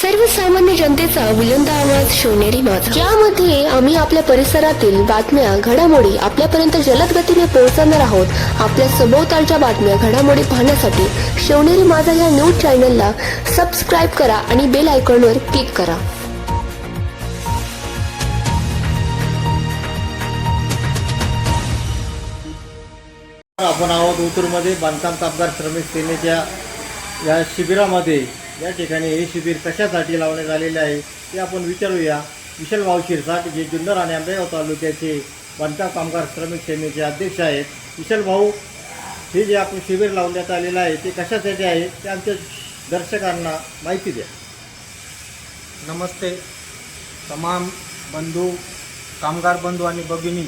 सर्वसामान्य जनतेचा बुलंद आवाज शिवनेरी माझा. ज्यामध्ये आम्ही आपल्या परिसरातील बातम्या घडामोडी आपल्यापर्यंत जलद गतीने पोहोचवणार आहोत. आपल्या सभोवतालच्या बातम्या घडामोडी पाहण्यासाठी शिवनेरी माझा या न्यूज चॅनलला सबस्क्राईब करा आणि बेल आयकॉनवर क्लिक करा. आपण आहोत उतूरमध्ये बांधकाम कामगार श्रमिक सेनेच्या या शिबिरामध्ये या ठिकाणी हे शिबिर कशासाठी लावण्यात आलेले आहे ते आपण विचारूया. विशाल भाऊ शिरसाट जे जुन्नर आणि आंबेगाव तालुक्याचे बांधकाम कामगार श्रमिक सेनेचे अध्यक्ष आहेत. विशाल भाऊ हे जे आपण शिबिर लावण्यात आलेलं आहे ते कशासाठी आहे ते आमच्या दर्शकांना माहिती द्या. नमस्ते. तमाम बंधू कामगार बंधू आणि भगिनी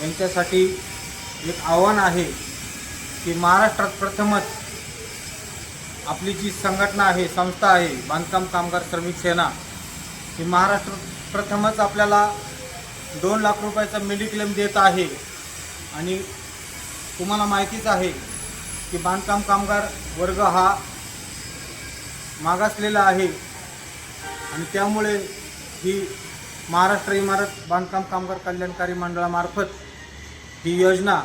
यांच्यासाठी एक आव्हान आहे की महाराष्ट्रात प्रथमच आपली जी संघटना आहे संस्था आहे बांधकाम कामगार श्रमिक सेना ही महाराष्ट्र प्रथमच आपल्याला दोन लाख रुपयाचा मेडिक्लेम देत आहे. आणि तुम्हाला माहितीच आहे की बांधकाम कामगार वर्ग हा मागासलेला आहे. आणि त्यामुळे ही महाराष्ट्र इमारत बांधकाम कामगार कल्याणकारी मंडळामार्फत ही योजना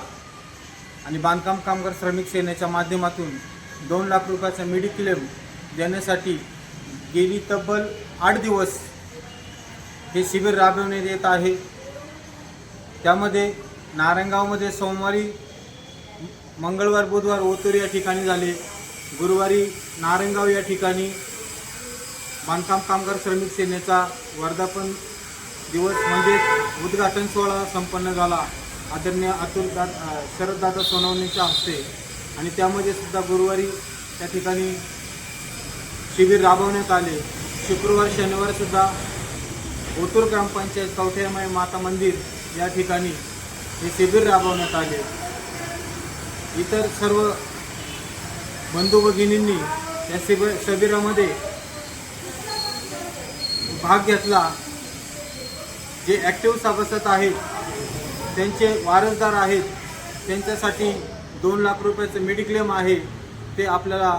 आणि बांधकाम कामगार श्रमिक सेनेच्या माध्यमातून दोन लाख रुपयाचा मेडिक्लेम देण्यासाठी गेली तब्बल आठ दिवस हे शिबिर राबवण्यात येत आहे. त्यामध्ये नारायणगावमध्ये सोमवारी मंगळवार बुधवार ओतूर या ठिकाणी झाले. गुरुवारी नारायणगाव या ठिकाणी बांधकाम कामगार श्रमिक सेनेचा वर्धापन दिवस म्हणजे उद्घाटन सोहळा संपन्न झाला. आदरणीय अतुल दा शरददादा सोनवणेच्या हस्ते आणि त्यामध्ये सुद्धा गुरुवारी त्या ठिकाणी शिबिर राबवण्यात आले. शुक्रवार शनिवार सुद्धा ओतूर ग्रामपंचायत कवठेमाई माता मंदिर या ठिकाणी हे शिबिर राबवण्यात आले. इतर सर्व बंधू भगिनींनी या शिबिर शिबिरामध्ये भाग घेतला. जे ॲक्टिव्ह सभासद आहेत त्यांचे वारसदार आहेत त्यांच्यासाठी दोन लाख रुपयाचं मेडिक्लेम आहे ते आपल्याला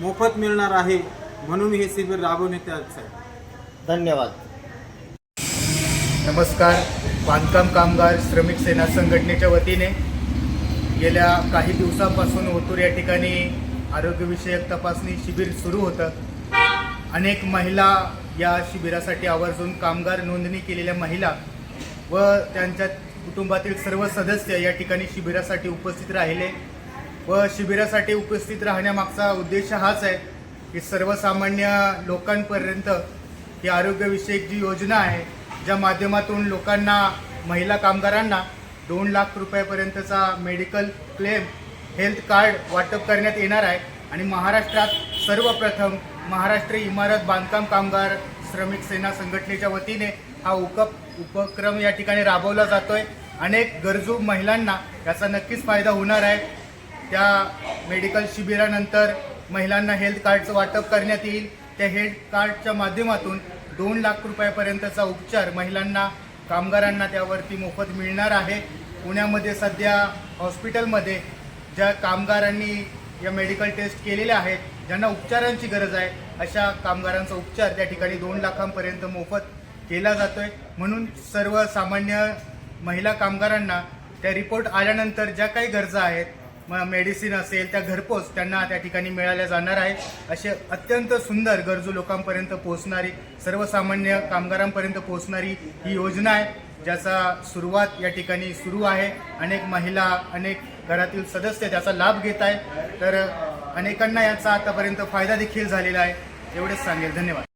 मोफत मिळणार आहे म्हणून हे शिबिर राबवण्यात यायचं आहे. धन्यवाद. नमस्कार. बांधकाम कामगार श्रमिक सेना संघटनेच्या वतीने गेल्या काही दिवसापासून ओतूर या ठिकाणी आरोग्यविषयक तपासणी शिबिर सुरू होतं. अनेक महिला या शिबिरासाठी आवर्जून कामगार नोंदणी केलेल्या महिला व त्यांच्या कुटुंबातील सर्व सदस्य या ठिकाणी शिबिरासाठी उपस्थित राहिले व शिबिरासाठी उपस्थित राहण्यामागचा उद्देश हाच आहे की सर्वसामान्य लोकांपर्यंत ही आरोग्यविषयक जी योजना आहे ज्या माध्यमातून लोकांना महिला कामगारांना दोन लाख रुपयापर्यंतचा मेडिकल क्लेम हेल्थ कार्ड वाटप करण्यात येणार आहे आणि महाराष्ट्रात सर्वप्रथम महाराष्ट्र इमारत बांधकाम कामगार श्रमिक सेना संघटनेच्या वतीने हा उकप उपक्रम या ठिकाणी राबवला जातो आहे अनेक गरजू महिलांना याचा नक्कीच फायदा होणार आहे. त्या मेडिकल शिबिरानंतर महिलांना हेल्थ कार्डचं वाटप करण्यात येईल. त्या हेल्थ कार्डच्या माध्यमातून दोन लाख रुपयापर्यंतचा उपचार महिलांना कामगारांना त्यावरती मोफत मिळणार आहे. पुण्यामध्ये सध्या हॉस्पिटलमध्ये ज्या कामगारांनी या मेडिकल टेस्ट केलेल्या आहेत ज्यांना उपचारांची गरज आहे अशा कामगारांचा उपचार त्या ठिकाणी दोन लाखांपर्यंत मोफत केला जातोय. म्हणून सर्वसामान्य महिला कामगारांना त्या रिपोर्ट आल्यानंतर ज्या काही गरजा आहेत म मेडिसिन असेल त्या घरपोच त्यांना त्या ठिकाणी मिळाल्या जाणार आहे असे अत्यंत सुंदर गरजू लोकांपर्यंत पोहोचणारी सर्वसामान्य कामगारांपर्यंत पोहोचणारी ही योजना आहे ज्याचा सुरुवात या ठिकाणी सुरू आहे. अनेक महिला अनेक घरातील सदस्य त्याचा लाभ घेत आहे तर अनेकांना याचा आतापर्यंत फायदा देखील झालेला आहे. एवढेच सांगेल. धन्यवाद.